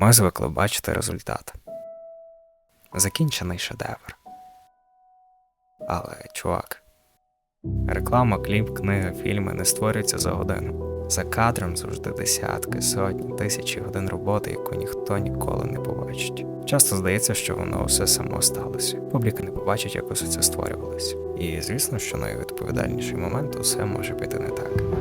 Ми звикли бачити результат. Закінчений шедевр. Але, чувак, реклама, кліп, книга, фільми не створюються за годину. За кадром завжди десятки, сотні, тисячі годин роботи, яку ніхто ніколи не побачить. Часто здається, що воно все само сталося. Публіка не побачить, як усе це створювалося. І звісно, що найвідповідальніший момент усе може піти не так.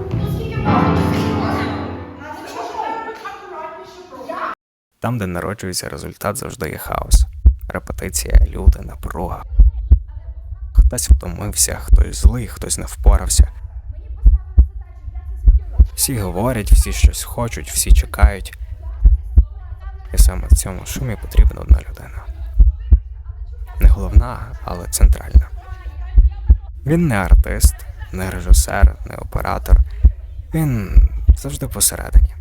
Там, де народжується результат, завжди є хаос. Репетиція, люди, напруга. Хтось втомився, хтось злий, хтось не впорався. Всі говорять, всі щось хочуть, всі чекають. І саме в цьому шумі потрібна одна людина. Не головна, але центральна. Він не артист, не режисер, не оператор. Він завжди посередині.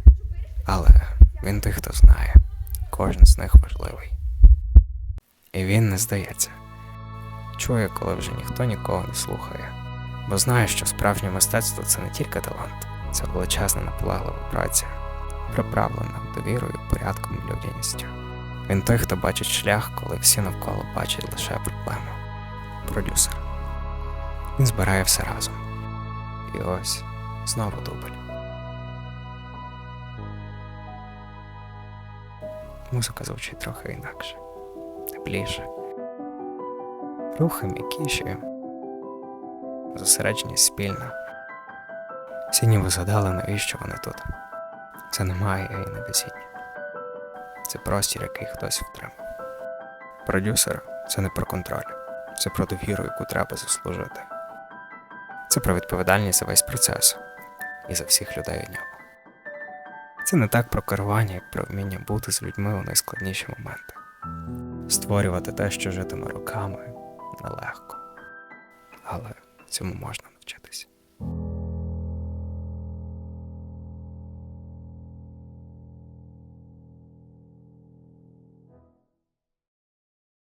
Але він той, хто знає, кожен з них важливий. І він не здається. Чує, коли вже ніхто нікого не слухає. Бо знає, що справжнє мистецтво це не тільки талант, це величезна наполеглива праця, приправлена довірою, порядком і людяністю. Він той, хто бачить шлях, коли всі навколо бачать лише проблему. Продюсер. Він збирає все разом. І ось знову дубль. Музика звучить трохи інакше, тепліше. Рухи м'якіші, зосередженість спільна. Всі ніби згадали, навіщо вони тут. Це не магія і не везіння. Це простір, який хтось втримав. Продюсер це не про контроль, це про довіру, яку треба заслужити. Це про відповідальність за весь процес і за всіх людей у ньому. Це не так про керування, як про вміння бути з людьми у найскладніші моменти. Створювати те, що житиме роками, нелегко. Але цьому можна.